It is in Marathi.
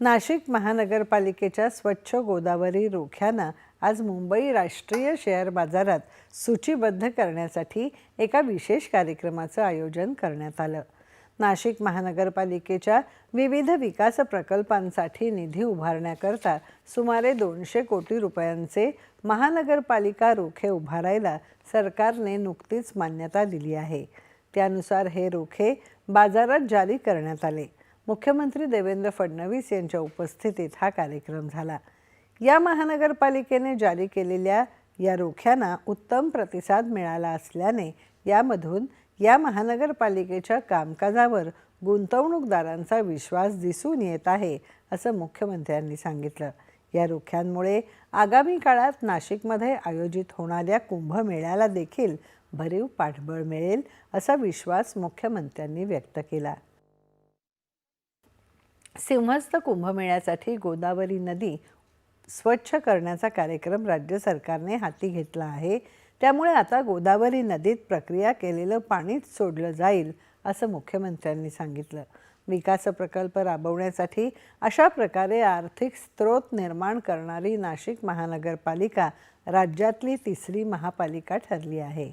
नाशिक महानगरपालिकेच्या स्वच्छ गोदावरी रोख्यांना आज मुंबई राष्ट्रीय शेअर बाजारात सूचीबद्ध करण्यासाठी एका विशेष कार्यक्रमाचं आयोजन करण्यात आलं. नाशिक महानगरपालिकेच्या विविध विकास प्रकल्पांसाठी निधी उभारण्याकरता सुमारे दोनशे कोटी रुपयांचे महानगरपालिका रोखे उभारायला सरकारने नुकतीच मान्यता दिली आहे. त्यानुसार हे रोखे बाजारात जारी करण्यात आले. मुख्यमंत्री देवेंद्र फडणवीस यांच्या उपस्थितीत हा कार्यक्रम झाला. या महानगरपालिकेने जारी केलेल्या या रोख्यांना उत्तम प्रतिसाद मिळाला असल्याने यामधून या महानगरपालिकेच्या कामकाजावर गुंतवणूकदारांचा विश्वास दिसून येत आहे असं मुख्यमंत्र्यांनी सांगितलं. या रोख्यांमुळे आगामी काळात नाशिकमध्ये आयोजित होणाऱ्या कुंभमेळ्याला देखील भरीव पाठबळ मिळेल असा विश्वास मुख्यमंत्र्यांनी व्यक्त केला. सिंहस्थ कुंभमेळ्यासाठी गोदावरी नदी स्वच्छ करण्याचा कार्यक्रम राज्य सरकारने हाती घेतला आहे. त्यामुळे आता गोदावरी नदीत प्रक्रिया केलेलं पाणीच सोडलं जाईल असं मुख्यमंत्र्यांनी सांगितलं. विकास प्रकल्प राबवण्यासाठी अशा प्रकारे आर्थिक स्रोत निर्माण करणारी नाशिक महानगरपालिका राज्यातली तिसरी महापालिका ठरली आहे.